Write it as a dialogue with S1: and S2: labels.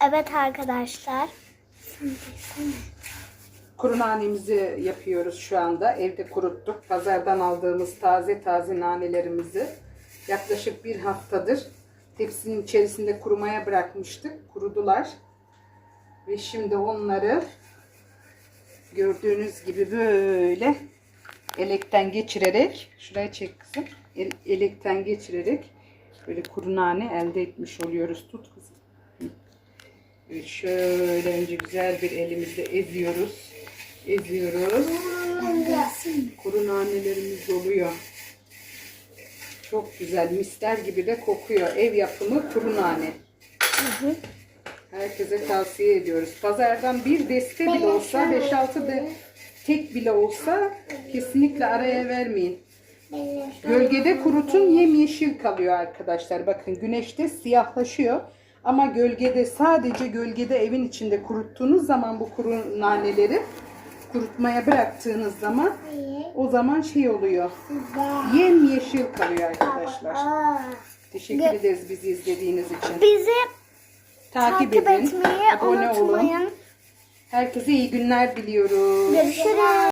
S1: Evet arkadaşlar.
S2: Kuru nanemizi yapıyoruz şu anda. Evde kuruttuk. Pazardan aldığımız taze taze nanelerimizi yaklaşık bir haftadır tepsinin içerisinde kurumaya bırakmıştık. Kurudular. Ve şimdi onları gördüğünüz gibi böyle elekten geçirerek şuraya çek kızım. El- elekten geçirerek böyle kuru nane elde etmiş oluyoruz. Tut kızım. Şöyle önce güzel bir elimizle eziyoruz. Eziyoruz. Kuru nanelerimiz oluyor. Çok güzel misler gibi de kokuyor. Ev yapımı kuru nane. Herkese tavsiye ediyoruz. Pazardan bir deste bile olsa 5-6 de tek bile olsa kesinlikle araya vermeyin. Gölgede kurutun yemyeşil kalıyor arkadaşlar. Bakın güneşte siyahlaşıyor. Ama gölgede sadece gölgede evin içinde kuruttuğunuz zaman bu kuru naneleri kurutmaya bıraktığınız zaman o zaman şey oluyor. Yemyeşil kalıyor arkadaşlar. Teşekkür ederiz bizi izlediğiniz için.
S1: Bizi
S2: Takip,
S1: takip
S2: edin.
S1: etmeyi
S2: Abone olun.
S1: unutmayın.
S2: Herkese iyi günler diliyoruz.
S1: Görüşürüz.